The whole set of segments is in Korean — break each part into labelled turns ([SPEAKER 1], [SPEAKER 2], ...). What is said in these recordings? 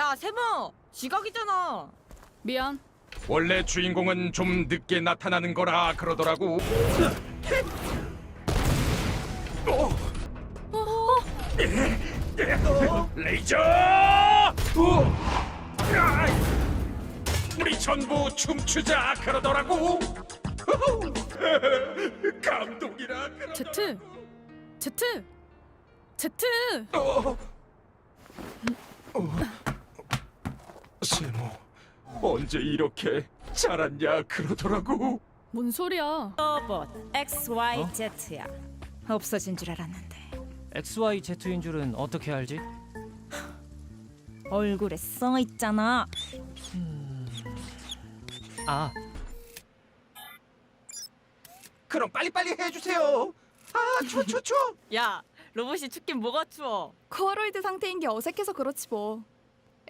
[SPEAKER 1] 야 세모 지각이잖아.
[SPEAKER 2] 미안.
[SPEAKER 3] 원래 주인공은 좀 늦게 나타나는 거라 그러더라고. 레이저! 오! 야! 우리 전부 춤추자 그러더라고. 감동이라 그러.
[SPEAKER 2] 제트. 제트. 제트.
[SPEAKER 3] 어. 세모 언제 이렇게 자랐냐 그러더라고.
[SPEAKER 2] 뭔 소리야?
[SPEAKER 1] 로봇 XYZ야. 없어진 줄 알았는데
[SPEAKER 4] XYZ인 줄은 어떻게 알지?
[SPEAKER 1] 얼굴에 써 있잖아.
[SPEAKER 4] 아,
[SPEAKER 3] 그럼 빨리빨리 해주세요. 아 추워 추워 추워.
[SPEAKER 1] 야 로봇이 춥긴 뭐가 추워.
[SPEAKER 2] 코어로이드 상태인 게 어색해서 그렇지 뭐.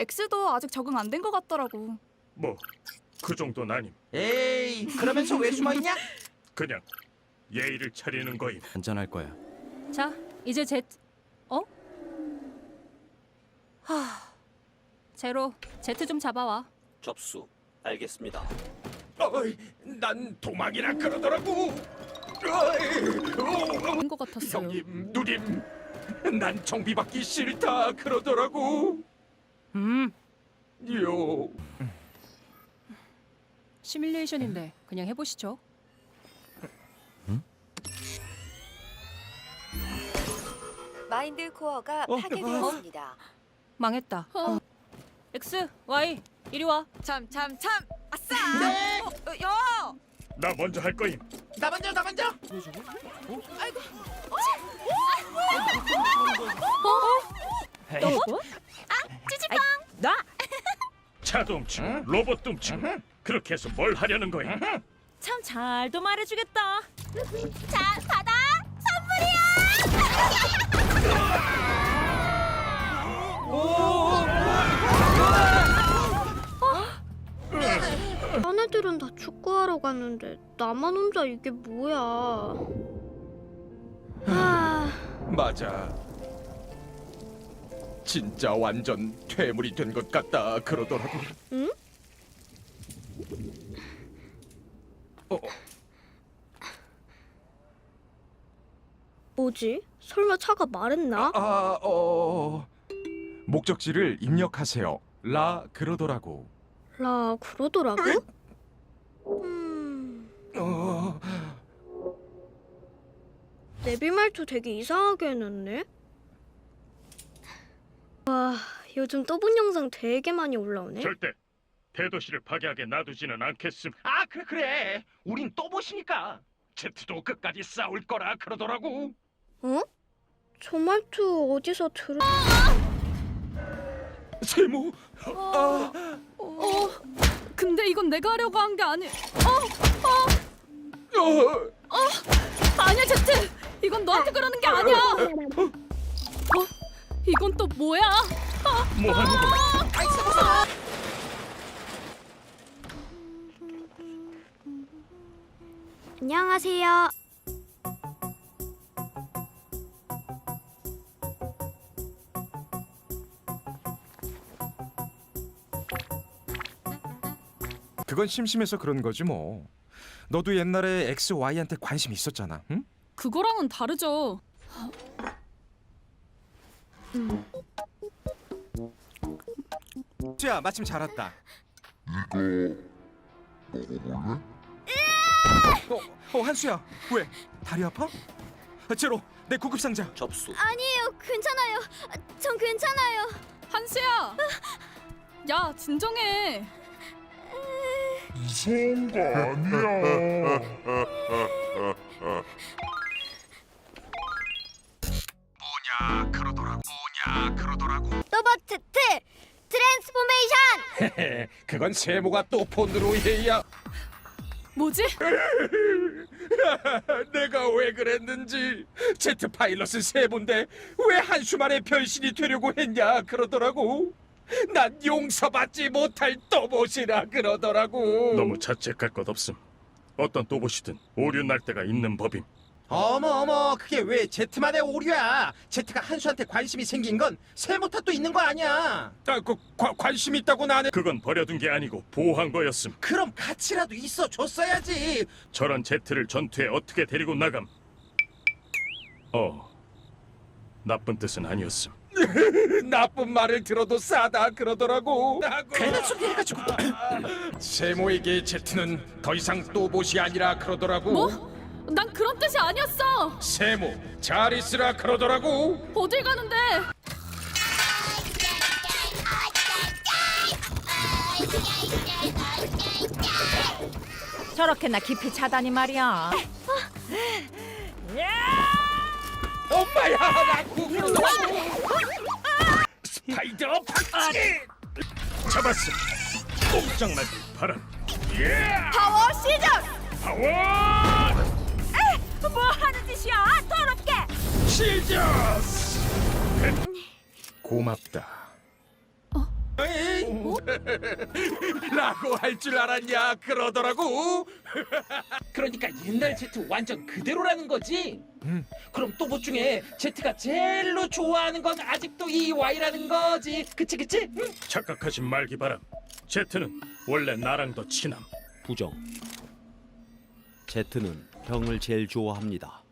[SPEAKER 2] 엑스도 아직 적응 안 된 것 같더라고.
[SPEAKER 5] 뭐 그 정도는 아님
[SPEAKER 3] 에이 그러면서 왜 숨어 있냐?
[SPEAKER 5] 그냥 예의를 차리는 거임
[SPEAKER 6] 안전할 거야.
[SPEAKER 2] 자, 이제 제 어? 하. 제로, 제트 좀 잡아와.
[SPEAKER 6] 접수. 알겠습니다.
[SPEAKER 3] 어이, 난 도망이라 그러더라고. 어이, 어,
[SPEAKER 2] 된것 같았어요.
[SPEAKER 3] 형님, 누님, 난 정비 받기 싫다 그러더라고.
[SPEAKER 1] 음.
[SPEAKER 3] 요,
[SPEAKER 2] 시뮬레이션인데 그냥 해보시죠.
[SPEAKER 7] 마인드 코어가 파괴되었습니다.
[SPEAKER 2] 망했다. X, Y, 이리 와.
[SPEAKER 1] 참 참 참. 아싸. 네. 어, 야.
[SPEAKER 5] 나 먼저 할 거임
[SPEAKER 3] 나 먼저, 나 먼저.
[SPEAKER 1] 로봇? 아 찌찌빵. 나.
[SPEAKER 5] 자동치 로봇 둠치 그렇게 해서 뭘 하려는 거임
[SPEAKER 1] 참 잘도 말해주겠다. 자 받아
[SPEAKER 8] 딴 애들은 다 축구하러 갔는데 나만 혼자 이게 뭐야? 아,
[SPEAKER 3] 맞아. 진짜 완전 퇴물이 된 것 같다 그러더라고.
[SPEAKER 8] 응?
[SPEAKER 3] 어,
[SPEAKER 8] 뭐지? 설마 차가 말했나?
[SPEAKER 3] 아, 어, 목적지를 입력하세요. 라 그러더라고.
[SPEAKER 8] 라 그러더라고. 음,
[SPEAKER 3] 어,
[SPEAKER 8] 내비 말투 되게 이상하게 해놨네. 와, 요즘 또본 영상 되게 많이 올라오네.
[SPEAKER 5] 절대 대도시를 파괴하게 놔두지는 않겠음
[SPEAKER 3] 아 그래 그래. 우린 또 보시니까. 제트도 끝까지 싸울 거라 그러더라고.
[SPEAKER 8] 어? 저 말투 어디서 들은?
[SPEAKER 3] 세모.
[SPEAKER 2] 어, 근데 이건 내가 하려고 한 게 아니.
[SPEAKER 3] 어,
[SPEAKER 2] 아니야, 제트. 이건 너한테 그러는 게 아니야. 어? 이건 또 뭐야?
[SPEAKER 5] 뭐 하는 거야
[SPEAKER 8] 안녕하세요.
[SPEAKER 9] 그건 심심해서 그런 거지 뭐. 너도 옛날에 X, Y한테 관심 있었잖아. 응?
[SPEAKER 2] 그거랑은 다르죠.
[SPEAKER 9] 야, 마침 잘 왔다. 이거 먹어볼래? 어, 어, 한수야. 왜? 다리 아파? 아, 제로, 내 구급 상자.
[SPEAKER 6] 접수.
[SPEAKER 8] 아니에요, 괜찮아요. 전 괜찮아요.
[SPEAKER 2] 한수야. 야, 진정해.
[SPEAKER 3] 뭐냐 그건 세모가 또 폰으로 해야.
[SPEAKER 2] 뭐지?
[SPEAKER 3] 내가 왜 그랬는지. 제트 파일럿은 세본데 왜 한수만의 변신이 되려고 했냐 그러더라고. 난 용서받지 못할 또봇이라 그러더라고.
[SPEAKER 5] 너무 자책할 것 없음. 어떤 또봇이든 오류 날 때가 있는 법임
[SPEAKER 3] 어머 어머 그게 왜 제트만의 오류야 제트가 한수한테 관심이 생긴 건 세모 탓도 있는 거 아니야 아, 그, 관- 관심 있다고 나는
[SPEAKER 10] 그건 버려둔 게 아니고 보호한 거였음.
[SPEAKER 3] 그럼 가치라도 있어 줬어야지
[SPEAKER 10] 저런 제트를 전투에 어떻게 데리고 나감? 어, 나쁜 뜻은 아니었음.
[SPEAKER 3] 나쁜 말을 들어도 싸다 그러더라고 괜한 소리 해가지고 세모에게 제트는 더 이상 또봇이 아니라 그러더라고
[SPEAKER 2] 뭐? 난 그런 뜻이 아니었어.
[SPEAKER 3] 세모 잘 있으라 그러더라고
[SPEAKER 2] 어딜 가는데?
[SPEAKER 1] 저렇게나 깊이 차다니 말이야.
[SPEAKER 3] 엄마야 나 구그러더라고 스파이더 팍치
[SPEAKER 10] 잡았어. 꼼짝 말고 바람.
[SPEAKER 1] 파워 시즌!
[SPEAKER 10] 파워!
[SPEAKER 1] 뭐 하는 짓이야? 더럽게!
[SPEAKER 3] 시저스 고맙다 에이, 라고 할 줄 알았냐 그러더라고
[SPEAKER 11] 그러니까 옛날 제트 완전 그대로라는 거지. 그럼 또뭐 중에 제트가 제일로 좋아하는 건 아직도 이 Y라는 거지. 그치 그치? 응?
[SPEAKER 10] 착각하지 말기 바람. 제트는 원래 나랑 더 친함.
[SPEAKER 6] 부정. 제트는 형을 제일 좋아합니다.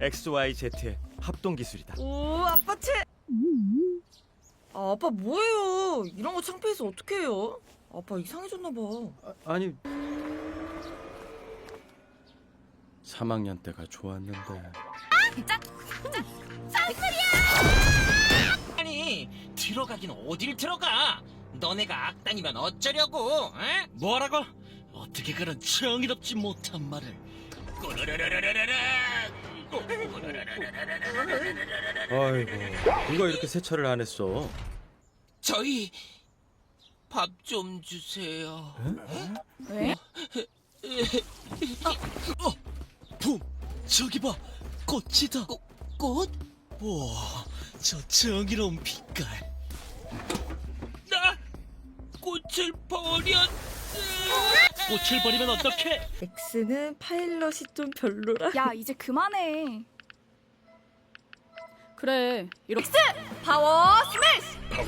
[SPEAKER 12] XYZ의 합동 기술이다.
[SPEAKER 1] 오, 아빠 채. 아, 아빠 뭐예요? 이런 거 창피해서 어떻게 해요? 아빠 이상해졌나 봐.
[SPEAKER 12] 아니 3학년 때가 좋았는데.
[SPEAKER 11] 아니 들어가긴 어딜 들어가? 너네가 악당이면 어쩌려고? 에?
[SPEAKER 13] 뭐라고? 어떻게 그런 정의롭지 못한 말을
[SPEAKER 12] 아이고 누가 이렇게 세차를 안 했어?
[SPEAKER 13] 저희 밥 좀 주세요.
[SPEAKER 2] 왜?
[SPEAKER 13] 어, 붐 저기 봐 꽃이다. 꽃? 꽃? 와, 저 정의로운 빛깔. 나 꽃을 버렸어. 꽃을 버리면 어떡해?
[SPEAKER 1] X는 파일럿이 좀 별로라.
[SPEAKER 2] 야 이제 그만해. 그래 이렇게
[SPEAKER 1] 파워 스매시!
[SPEAKER 10] 파워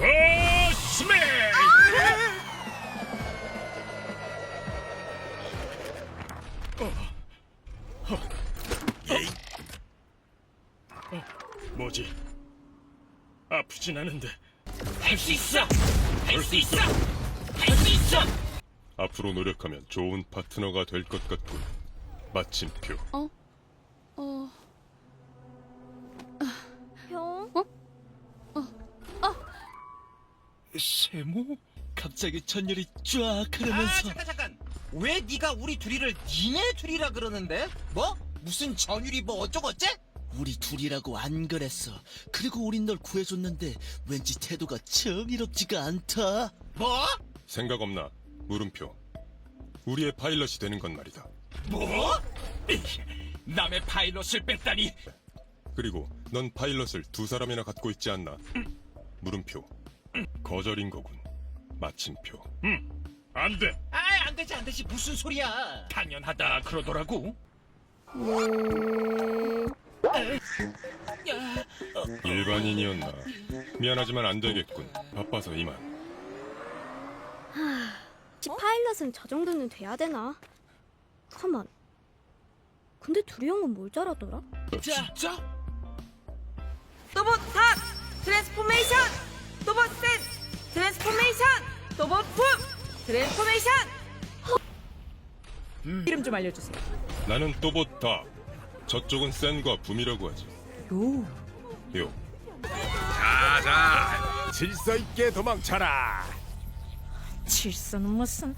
[SPEAKER 10] 스매시! 뭐지? 아프진 않은데
[SPEAKER 13] 할 수 있어. 할 수 있어. 할 수 있어.
[SPEAKER 10] 앞으로 노력하면 좋은 파트너가 될 것 같군. 마침표.
[SPEAKER 2] 어.
[SPEAKER 8] 형?
[SPEAKER 13] 세모? 갑자기 전열이 쫙 흐르면서
[SPEAKER 11] 잠깐 잠깐. 왜 네가 우리 둘이를 니네 둘이라 그러는데? 뭐? 무슨 전율이 뭐 어쩌고저쩌?
[SPEAKER 13] 우리 둘이라고 안 그랬어. 그리고 우린 널 구해줬는데 왠지 태도가 정의롭지가 않다.
[SPEAKER 11] 뭐?
[SPEAKER 10] 생각 없나? 물음표. 우리의 파일럿이 되는 건 말이다.
[SPEAKER 11] 뭐? 남의 파일럿을 뺐다니.
[SPEAKER 10] 그리고 넌 파일럿을 두 사람이나 갖고 있지 않나? 물음표. 거절인 거군. 마침표. 응. 안 돼.
[SPEAKER 11] 아, 안 되지 안 되지 무슨 소리야?
[SPEAKER 10] 당연하다 그러더라고. 일반인이었나? 미안하지만 안 되겠군. 바빠서 이만.
[SPEAKER 8] 파일럿은 저 정도는 돼야 되나? 가만. 근데 둘이 형은 뭘 잘하더라?
[SPEAKER 13] 진짜?
[SPEAKER 1] 로봇 탑! 트랜스포메이션! 로봇 센! 트랜스포메이션! 로봇 붐! 트랜스포메이션! 이름 좀 알려주세요.
[SPEAKER 10] 나는 또봇다. 저쪽은 센과 붐이라고 하지. 요. 요.
[SPEAKER 3] 자자 질서 있게 도망쳐라
[SPEAKER 1] 질서는 무슨...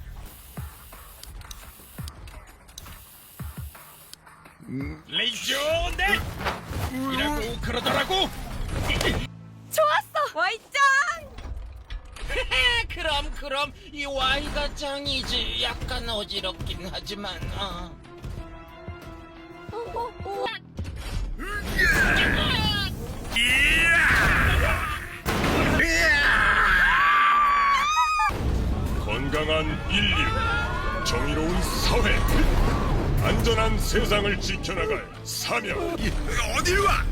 [SPEAKER 3] 레이저네 이라고 그러더라고
[SPEAKER 1] 좋았어! 와이짱!
[SPEAKER 11] 그럼 그럼 이 Y가 짱이지. 약간 어지럽긴 하지만. 어.
[SPEAKER 10] 건강한 인류. 정의로운 사회, 안전한 세상을 지켜나갈 사명. 어딜 와?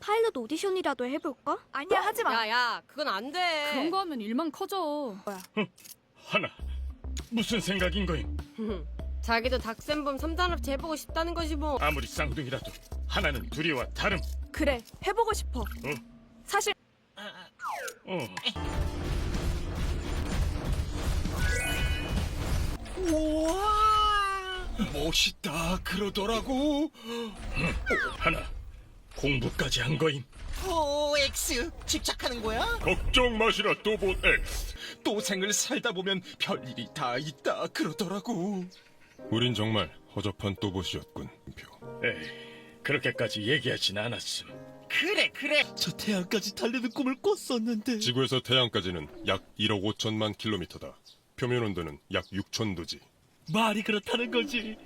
[SPEAKER 9] 파일럿 오디션이라도 해볼까?
[SPEAKER 7] 아니야 하지 마.
[SPEAKER 1] 야야 그건 안 돼.
[SPEAKER 2] 그런 거 하면 일만 커져.
[SPEAKER 10] 하나, 무슨 생각인 거임?
[SPEAKER 1] 자기도 닥센범 3단 합체 해보고 싶다는 것이 뭐.
[SPEAKER 10] 아무리 쌍둥이라도 하나는 둘이와 다름.
[SPEAKER 7] 그래 해보고 싶어. 사실
[SPEAKER 10] 어. 멋있다 그러더라고. 하나, 공부까지 한 거임.
[SPEAKER 11] 오 X 집착하는 거야?
[SPEAKER 10] 걱정 마시라 또봇 X.
[SPEAKER 3] 또 생을 살다 보면 별일이 다 있다 그러더라고.
[SPEAKER 10] 우린 정말 허접한 또봇이었군. 표.
[SPEAKER 3] 에이, 그렇게까지 얘기하진 않았음.
[SPEAKER 11] 그래 그래 저 태양까지 달리는 꿈을 꿨었는데
[SPEAKER 10] 지구에서 태양까지는 약 1억 5천만 킬로미터다. 표면 온도는 약 6천 도지.
[SPEAKER 11] 말이 그렇다는 거지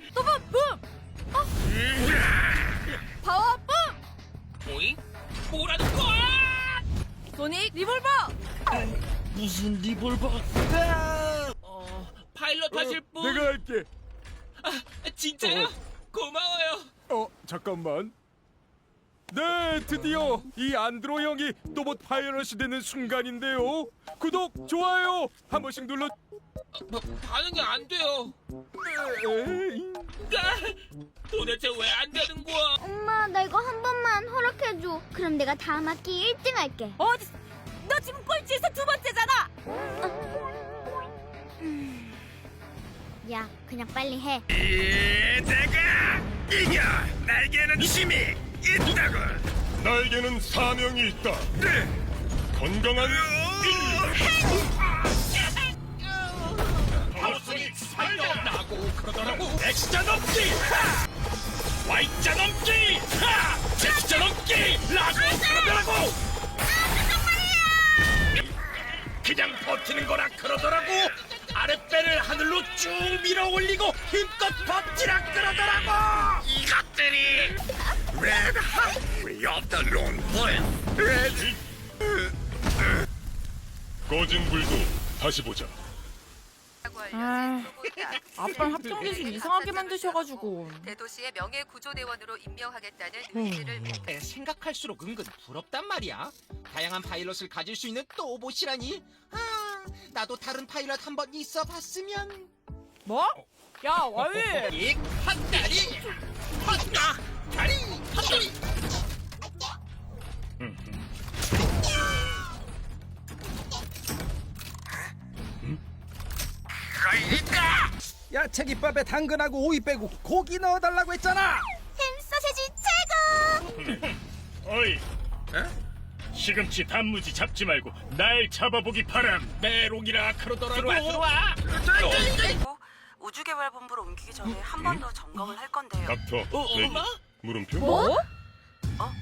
[SPEAKER 14] 오이? 뭐라는 거야?
[SPEAKER 7] 소닉 리볼버.
[SPEAKER 11] 무슨 리볼버
[SPEAKER 14] 어, 파일럿 하실 분?
[SPEAKER 3] 내가 할게.
[SPEAKER 14] 아, 진짜요? 고마워요.
[SPEAKER 3] 어, 잠깐만. 네, 드디어 이 안드로 형이 또봇 파이럿이 되는 순간인데요. 구독, 좋아요 한 번씩 눌러.
[SPEAKER 14] 뭐, 반응이 안 돼요.
[SPEAKER 3] 에이.
[SPEAKER 14] 아, 도대체 왜 안 되는 거야?
[SPEAKER 9] 엄마 나 이거 한 번만 허락해줘. 그럼 내가 다음 학기 1등 할게.
[SPEAKER 7] 어디? 너 지금 꼴찌에서 두 번째잖아.
[SPEAKER 9] 야 그냥 빨리 해.
[SPEAKER 10] 내가 이겨. 날개는 힘이 있다고. 날개는 사명이 있다. 건강한
[SPEAKER 3] 하우스닉 스파이더 나고 그러더라고. X자 넘기. 하! Y자 넘기. 하! Z자 넘기. 라고 그러더라고. 그냥 버티는 거라 그러더라고. 아랫배를 하늘로 쭉 밀어 올리고 힘껏 버티라 그러더라고. 이것들이 Red Highway of the Lone Wolf. Red.
[SPEAKER 10] 꺼진 불도 다시 보자.
[SPEAKER 1] 아, 아빠 합정 기술 이상하게 만드셔가지고.
[SPEAKER 7] 대도시의 명예 구조대원으로 임명하겠다는 의지를
[SPEAKER 11] 에, 생각할수록 은근 부럽단 말이야 다양한 파일럿을 가질 수 있는 또봇이라니 아 나도 다른 파일럿 한 번 있어 봤으면
[SPEAKER 1] 뭐? 야 와이.
[SPEAKER 11] 이 헛다리 헛다 다리 헛다리
[SPEAKER 12] 야 채기밥에 당근하고 오이 빼고 고기 넣어달라고 했잖아.
[SPEAKER 9] 햄 소세지 최고.
[SPEAKER 3] 어이. 시금치 단무지 잡지 말고 날 잡아보기 바람. 메롱이라 그러더라고. 들어와 들어와.
[SPEAKER 7] 우주개발본부로 옮기기 전에 한 번 더 점검을 할 건데요.
[SPEAKER 10] 닥터
[SPEAKER 11] 어,
[SPEAKER 10] 레디.
[SPEAKER 11] 엄마?
[SPEAKER 10] 물음표.
[SPEAKER 1] 뭐?
[SPEAKER 7] 어?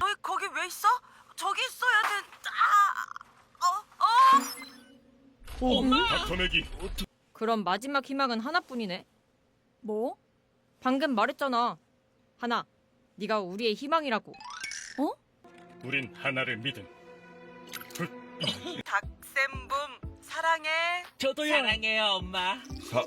[SPEAKER 7] 너희 거기 왜 있어? 저기 있어야 돼. 아, 어, 어.
[SPEAKER 11] 엄마
[SPEAKER 10] 닥터 맥이.
[SPEAKER 1] 그럼 마지막 희망은 하나뿐이네. 뭐? 방금 말했잖아. 하나. 네가 우리의 희망이라고.
[SPEAKER 3] 우린 하나를 믿음.
[SPEAKER 7] 닥센붐 사랑해.
[SPEAKER 11] 저도요 사랑해요 엄마
[SPEAKER 10] 사.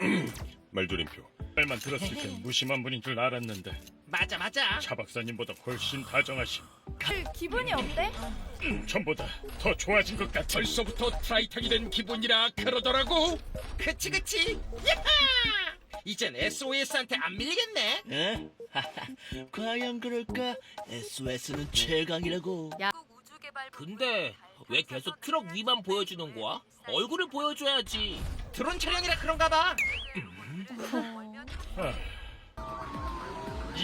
[SPEAKER 10] 말조림표.
[SPEAKER 3] 말만 들었을 땐 무심한 분인 줄 알았는데
[SPEAKER 11] 맞아 맞아
[SPEAKER 3] 차 박사님보다 훨씬 다정하심.
[SPEAKER 2] 기분이 어때?
[SPEAKER 3] 전보다 더 좋아진 것 같아. 벌써부터 트라이탁이 된 기분이라 그러더라고.
[SPEAKER 11] 그치 그치 야하 이젠 SOS한테 안 밀리겠네
[SPEAKER 13] 에? 과연 그럴까? SOS는 최강이라고.
[SPEAKER 7] 우주개발
[SPEAKER 14] 근데 왜 계속 트럭 위만 보여주는 거야? 얼굴을 보여줘야지.
[SPEAKER 11] 드론 촬영이라 그런가 봐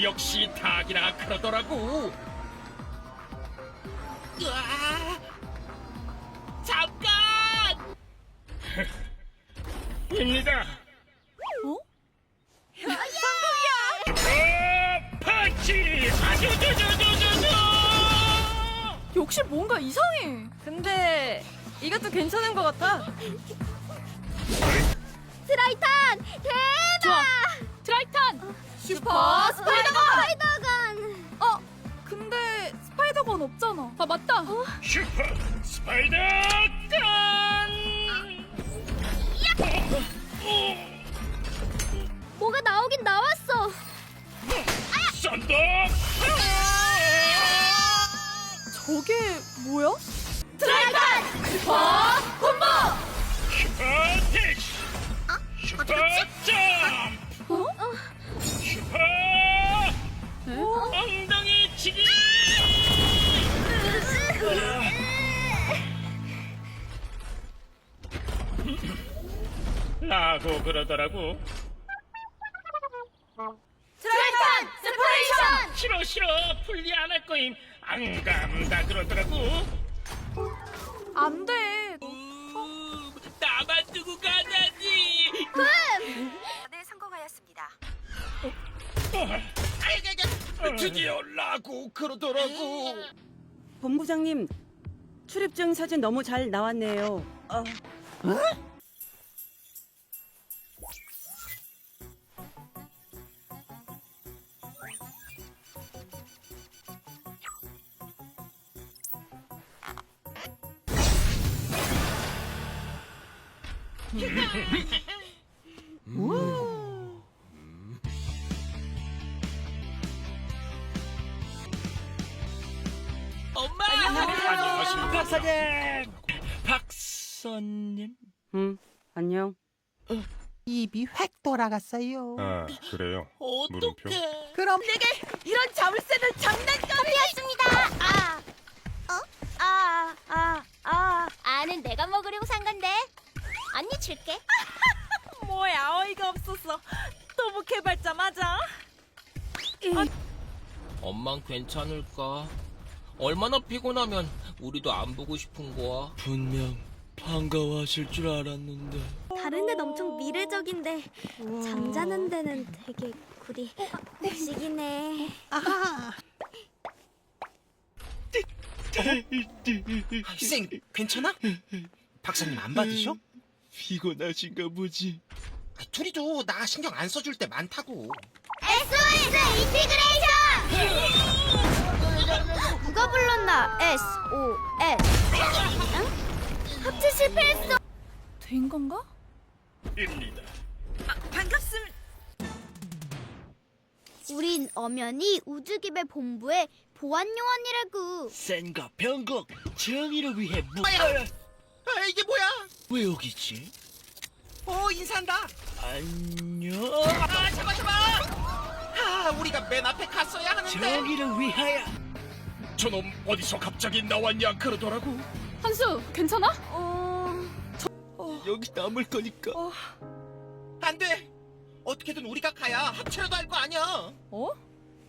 [SPEAKER 3] 역시 닭이라 그러더라고.
[SPEAKER 14] 으아! 잠깐!
[SPEAKER 3] 입니다. 어? 성공이야! 파치! 아주주주주주주!
[SPEAKER 2] 역시 뭔가 이상해.
[SPEAKER 1] 근데 이것도 괜찮은 것 같아.
[SPEAKER 9] 트라이탄 대박.
[SPEAKER 2] 좋아. 트라이탄.
[SPEAKER 1] 슈퍼
[SPEAKER 9] 스파이더건. 스파이더건.
[SPEAKER 1] 어? 근데 스파이더건
[SPEAKER 2] 건 없잖아. 아 맞다.
[SPEAKER 5] 슈퍼 스파이더 건!
[SPEAKER 9] 뭐가 나오긴 나왔어.
[SPEAKER 5] 썬더!
[SPEAKER 15] 저게 뭐야?
[SPEAKER 5] 슈퍼 택시! 슈퍼 점프! 슈퍼 엉덩이 치기! 라고 그러더라고.
[SPEAKER 9] 드라이칸 세퍼레이션.
[SPEAKER 5] 싫어 싫어 분리 안 할 거임. 안 간다 그러더라고.
[SPEAKER 2] 안 돼.
[SPEAKER 5] 나만 두고 가다니.
[SPEAKER 16] 네, 성공하였습니다.
[SPEAKER 5] 드디어 라고 그러더라고.
[SPEAKER 16] 본부장님, 출입증 사진 너무 잘 나왔네요. 어.
[SPEAKER 13] 엄마!
[SPEAKER 5] 안녕하세요.
[SPEAKER 13] 박사님! 박사님?
[SPEAKER 16] 응, 안녕.
[SPEAKER 11] 입이 획 돌아갔어요.
[SPEAKER 10] 아, 그래요. 물음표.
[SPEAKER 13] 어떡해.
[SPEAKER 16] 그럼
[SPEAKER 15] 이런 자물쇠는 장난감
[SPEAKER 11] 괜찮을까? 얼마나 피곤하면 우리도 안 보고 싶은 거야?
[SPEAKER 13] 분명 반가워하실 줄 알았는데.
[SPEAKER 9] 다른 데는 엄청 미래적인데 잠자는 데는 되게 구리 복식이네.
[SPEAKER 11] 쌩 괜찮아? 박사님 안 받으셔?
[SPEAKER 13] 피곤하신가 보지.
[SPEAKER 11] 아, 둘이도 나 신경 안 써줄 때 많다고.
[SPEAKER 9] SOS 인티그레이션! 누가 불렀나? SOS. 응? 합체 실패했어.
[SPEAKER 2] 된 건가?
[SPEAKER 5] 입니다.
[SPEAKER 15] 반갑습니다.
[SPEAKER 9] 우린 엄연히 우주기배 본부의 보안 요원이라고.
[SPEAKER 13] 센과 병국 정의를 위해 무...
[SPEAKER 11] 아, 이게 뭐야?
[SPEAKER 13] 왜 여기지?
[SPEAKER 11] 어 인사한다.
[SPEAKER 13] 안녕.
[SPEAKER 11] 아 잡아 잡아. 아 우리가 맨 앞에 갔어야 하는데.
[SPEAKER 13] 정의를 위하여.
[SPEAKER 5] 저놈 어디서 갑자기 나왔냐 그러더라고.
[SPEAKER 2] 한수 괜찮아?
[SPEAKER 9] 어,
[SPEAKER 13] 여기 남을 거니까.
[SPEAKER 11] 안 돼. 어떻게든 우리가 가야 합체라도 할 거 아니야.
[SPEAKER 15] 어?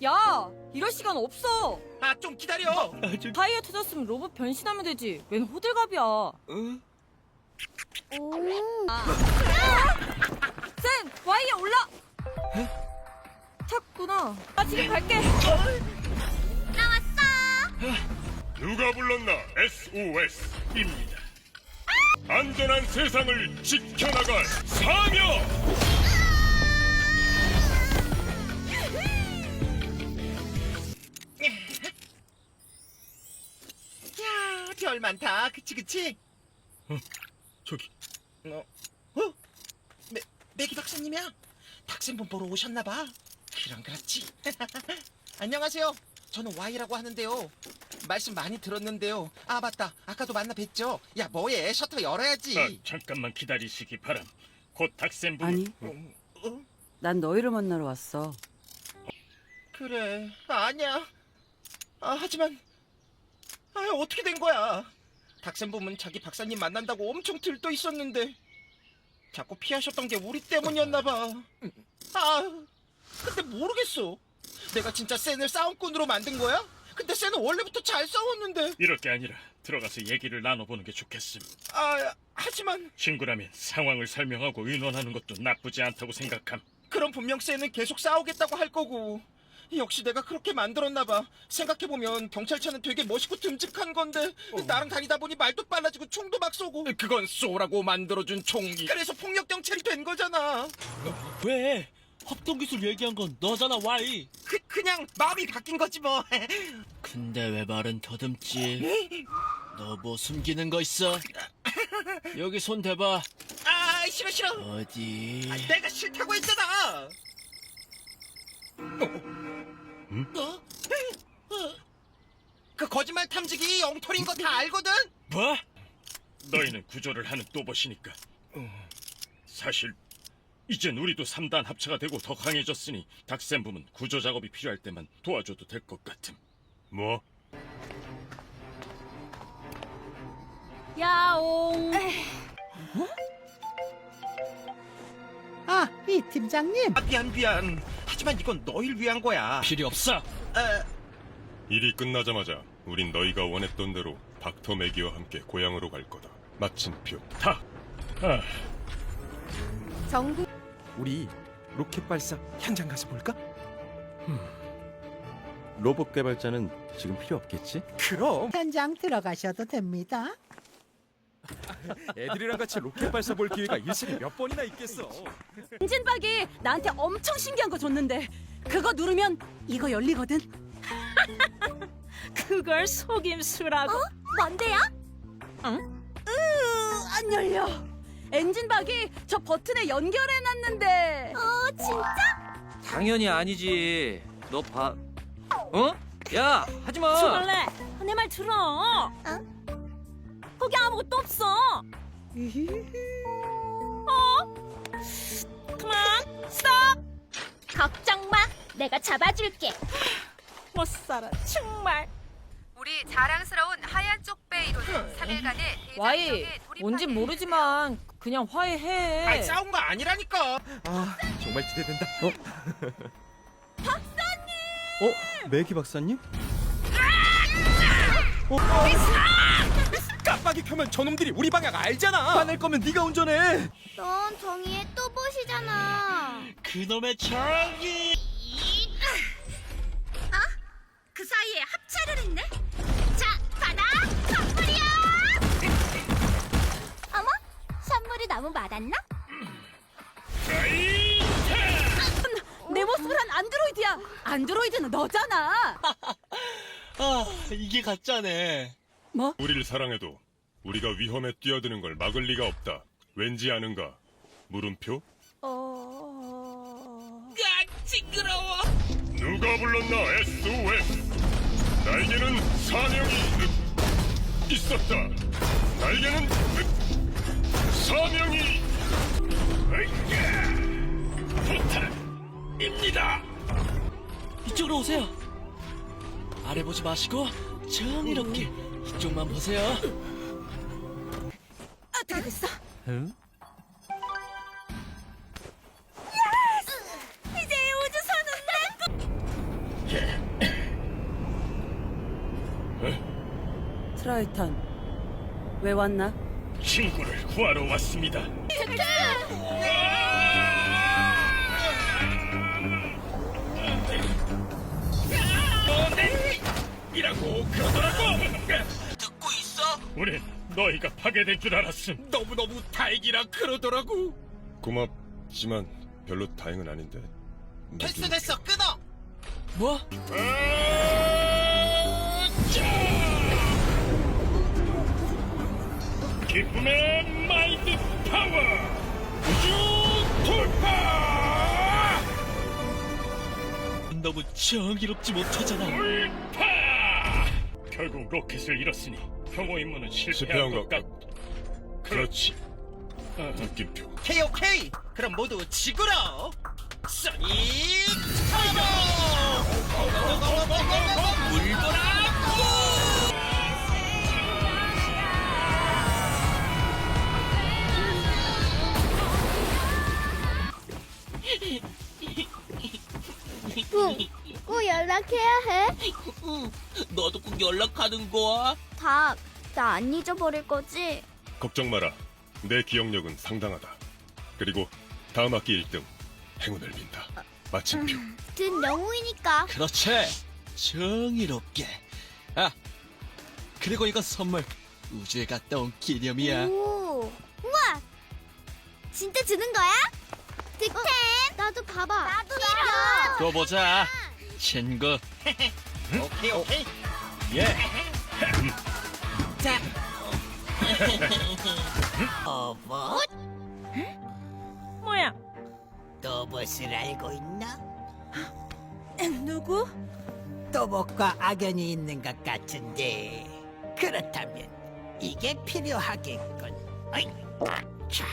[SPEAKER 15] 야 이럴 시간 없어.
[SPEAKER 11] 아 좀 기다려.
[SPEAKER 13] 아주
[SPEAKER 15] 타이어 터졌으면 로봇 변신하면 되지. 웬 호들갑이야.
[SPEAKER 13] 응?
[SPEAKER 9] 오.
[SPEAKER 15] 쌤 와이에 올라. 탔구나. 나 지금 갈게.
[SPEAKER 10] 누가 불렀나? SOS입니다. 안전한 세상을 지켜나갈 사명!
[SPEAKER 11] 야, 별 많다. 그치, 그치?
[SPEAKER 5] 저기
[SPEAKER 11] 어? 어? 매, 매기 박사님이야? 닥센본 보러 오셨나봐. 그럼 그렇지. 안녕하세요. 저는 Y라고 하는데요. 말씀 많이 들었는데요. 아, 맞다. 아까도 만나 뵀죠? 야, 뭐해? 셔터 열어야지.
[SPEAKER 5] 아, 잠깐만 기다리시기 바람. 곧 닥센부
[SPEAKER 16] 아니,
[SPEAKER 11] 어, 어?
[SPEAKER 16] 난 너희를 만나러 왔어.
[SPEAKER 11] 그래. 아니야. 아, 하지만 아, 어떻게 된 거야? 닥센봄은 자기 박사님 만난다고 엄청 들떠 있었는데 자꾸 피하셨던 게 우리 때문이었나 봐. 아, 근데 모르겠어. 내가 진짜 센을 싸움꾼으로 만든 거야? 근데 센은 원래부터 잘 싸웠는데.
[SPEAKER 5] 이럴 게 아니라 들어가서 얘기를 나눠보는 게 좋겠음.
[SPEAKER 11] 아, 하지만
[SPEAKER 5] 친구라면 상황을 설명하고 의논하는 것도 나쁘지 않다고 생각함.
[SPEAKER 11] 그럼 분명 센은 계속 싸우겠다고 할 거고. 역시 내가 그렇게 만들었나 봐. 생각해보면 경찰차는 되게 멋있고 듬직한 건데 나랑 다니다 보니 말도 빨라지고 총도 막 쏘고 그건 쏘라고 만들어준 총기 그래서 폭력 경찰이 된 거잖아
[SPEAKER 13] 왜? 합동 기술 얘기한 건 너잖아 와이.
[SPEAKER 11] 그 그냥 마음이 바뀐 거지 뭐.
[SPEAKER 13] 근데 왜 말은 더듬지? 너 뭐 숨기는 거 있어? 여기 손 대봐.
[SPEAKER 11] 아 싫어 싫어.
[SPEAKER 13] 어디?
[SPEAKER 11] 아, 내가 싫다고 했잖아. 어? 그 거짓말 탐지기 엉터리인 거 다 알거든.
[SPEAKER 5] 뭐? 너희는 구조를 하는 또봇이니까. 사실 이젠 우리도 3단 합체가 되고 더 강해졌으니 닥센붐은 구조 작업이 필요할 때만 도와줘도 될 것 같음.
[SPEAKER 10] 뭐?
[SPEAKER 16] 야옹.
[SPEAKER 11] 아, 이 팀장님. 아, 미안 미안. 하지만 이건 너희를 위한 거야.
[SPEAKER 13] 필요 없어.
[SPEAKER 11] 에,
[SPEAKER 10] 일이 끝나자마자 우린 너희가 원했던 대로 닥터 매기와 함께 고향으로 갈 거다. 마침표.
[SPEAKER 5] 다. 아,
[SPEAKER 9] 정국
[SPEAKER 3] 우리 로켓 발사 현장 가서 볼까?
[SPEAKER 12] 로봇 개발자는 지금 필요 없겠지?
[SPEAKER 3] 그럼
[SPEAKER 17] 현장 들어가셔도 됩니다.
[SPEAKER 3] 애들이랑 같이 로켓 발사 볼 기회가 일생에 몇 번이나 있겠어.
[SPEAKER 16] 엔진박이 나한테 엄청 신기한 거 줬는데 그거 누르면 이거 열리거든. 그걸 속임수라고.
[SPEAKER 9] 뭔데요?
[SPEAKER 16] 으안 열려. 엔진박이 저 버튼에 연결해놨는데.
[SPEAKER 9] 어 진짜?
[SPEAKER 6] 당연히 아니지. 너 봐. 어? 야, 하지 마.
[SPEAKER 16] 주말래 내말 들어. 거기 아무것도 없어. 어? 그만 스톱.
[SPEAKER 9] 걱정 마. 내가 잡아줄게.
[SPEAKER 16] 못 살아 정말.
[SPEAKER 17] 우리 자랑스러운 하얀 쪽배 이론은 3일간의
[SPEAKER 1] 와이 뭔진 모르지만 그냥 화해해.
[SPEAKER 11] 아, 싸운 거 아니라니까.
[SPEAKER 3] 아 정말 기대된다. 어?
[SPEAKER 12] 어? 매기 박사님?
[SPEAKER 3] 어? 깜빡이 켜면 저놈들이 우리 방향 알잖아. 화낼 거면 네가 운전해.
[SPEAKER 9] 넌 정의의 또봇이잖아.
[SPEAKER 13] 그놈의 정이.
[SPEAKER 9] 그 사이에 합체를 했네. 많았나?
[SPEAKER 16] 내 모습을 한 안드로이드야. 안드로이드는 너잖아.
[SPEAKER 13] 아 이게 가짜네.
[SPEAKER 10] 우리를 사랑해도 우리가 위험에 뛰어드는 걸 막을 리가 없다. 왠지 아는가? 물음표? 누가 불렀나 SOS 나에게는 사명이 있었다 나에게는 사명이
[SPEAKER 5] 부탁 입니다.
[SPEAKER 13] 이쪽으로 오세요. 아래 보지 마시고 정이롭게 이쪽만 보세요.
[SPEAKER 16] 어떻게 됐어?
[SPEAKER 6] 응?
[SPEAKER 16] 이제 우주 사는
[SPEAKER 17] 트라이탄 왜 왔나?
[SPEAKER 5] 친구를 구하러 왔습니다. 이라고 그러더라고.
[SPEAKER 11] 듣고 있어?
[SPEAKER 5] 우린 너희가 파괴된 줄 알았음.
[SPEAKER 11] 너무 너무 다행이라 그러더라고.
[SPEAKER 10] 고맙지만 별로 다행은 아닌데
[SPEAKER 11] 됐어 됐어 끊어.
[SPEAKER 13] 뭐?
[SPEAKER 5] 기쁨의 마인드 파워 우주 돌파
[SPEAKER 13] 너무 정의롭지 못하잖아.
[SPEAKER 5] 돌파 결국 로켓을 잃었으니 경호 임무는
[SPEAKER 10] 실패한 것것
[SPEAKER 5] 같. 그렇지. 어,
[SPEAKER 10] 느낌표
[SPEAKER 11] 오케이 오케이. 그럼 모두 지구로. 소닉 스타이머. 물보라.
[SPEAKER 9] 꼭, 꼭 연락해야 해.
[SPEAKER 13] 너도 꼭 연락하는 거야?
[SPEAKER 9] 닭, 나 안 잊어버릴 거지?
[SPEAKER 10] 걱정 마라 내 기억력은 상당하다 그리고 다음 학기 1등 행운을 빈다 마침표
[SPEAKER 9] 든 영웅이니까.
[SPEAKER 13] 그렇지. 정의롭게. 아 그리고 이건 선물. 우주에 갔다 온 기념이야.
[SPEAKER 9] 오, 우와! 진짜 주는 거야? 득템. 나도 봐봐. 나도 나.
[SPEAKER 12] 또 보자 친구
[SPEAKER 11] 오케이 오케이.
[SPEAKER 12] 예
[SPEAKER 11] 자.
[SPEAKER 18] 어버?
[SPEAKER 15] 뭐야?
[SPEAKER 18] 또봇을 알고 있나?
[SPEAKER 15] 누구?
[SPEAKER 18] 또봇과 악연이 있는 것 같은데 그렇다면 이게 필요하겠군. 어이, 자,